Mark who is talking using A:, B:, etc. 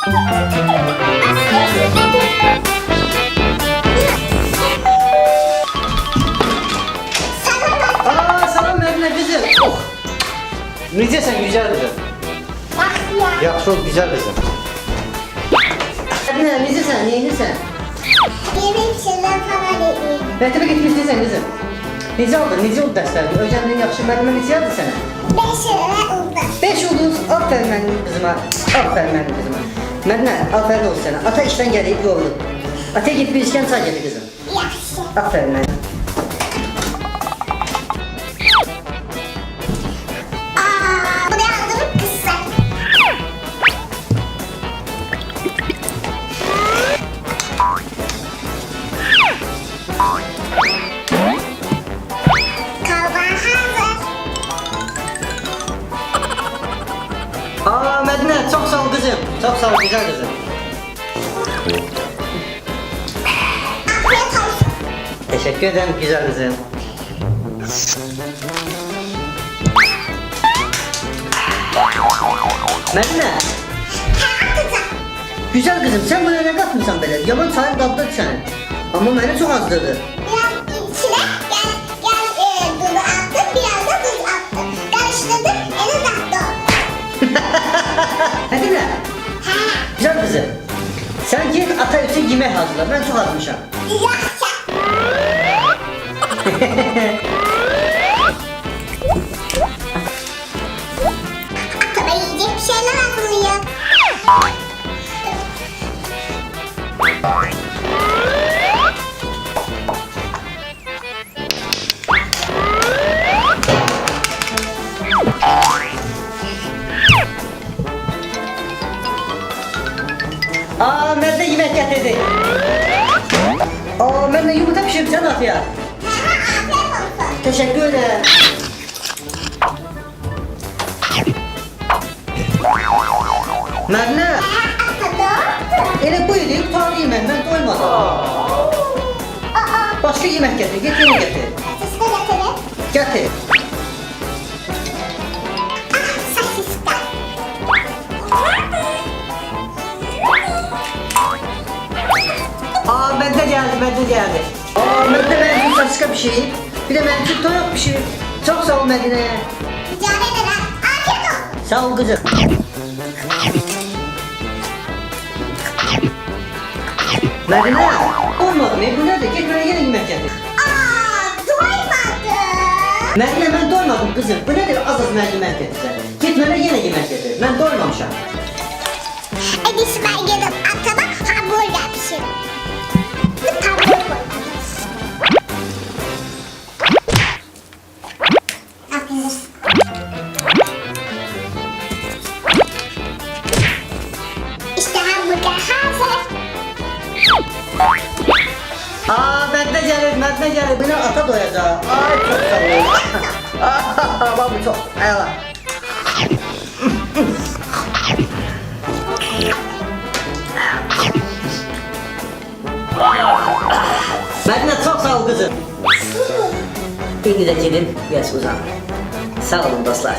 A: Aa salam Mədinə qızım. Oh. Necəsən güzel qızım? Yaxşı ol güzel qızım. Mədinə necəsən? Neyinsən? Məktəbə getmişsən qızım. Necə oldu? Necə oldu dərslərin? Öyrəndin yaxşı müəllimə necə yazdı sənə? 5 ulduz. Aferin mənim qızıma. Aferin mənim qızıma. Mədinə, aferin olsun sənə. Ata işdən gəlib yorulub. Ataya git bir işkən çay gətir qızım. Aferin mənim. Aa Mədinə, çox sağ ol qızım. Çox sağ ol güzel qızım. Teşekkür ederim güzel kızım. Mədinə, güzel kızım sen bana ne katmıyorsan böyle? Yaman çayın kaptı senin. Ama beni çok azdırdı. Mədinə, güzel kızım. Sen git ata için yemek hazırla. Ben çok azmışam.
B: Tabii yiyecek bir şeyler hazırlayayım.
A: Aa Mədinə yemek getirdi. Aa Mədinə yumurta.
B: Afiyet olsun.
A: Teşekkür ederim. Mədinə, elə bu idi, qutardı yemək, mən doymadım. Başka yemek getir, get yeni getir. Getir. Aa Mədinə geldi, Mədinə geldi. Aa benim için saçka bir şey. Bir de benim için toyok bir şey. Çok sağ ol Mədinə. Sağ ol kızım. Mədinə, olmadı mı? Bu nədir? Get buraya yenə yemək gətir. Mədinə, mən doymadım qızım. Bu nədir? Az az mənə yemək gətirsən. Get mənə yenə yemək gətir. Mən doymamışam.
B: İşte
A: Aa Mədinə gəlir, Mədinə gəlir. Beni ata doyacaq. Ay çok ol. Aa, Babam çok. Eyvallah. Mədinə çok sağ ol kızım. Də gedin, biraz uzan. Sağ olun dostlar.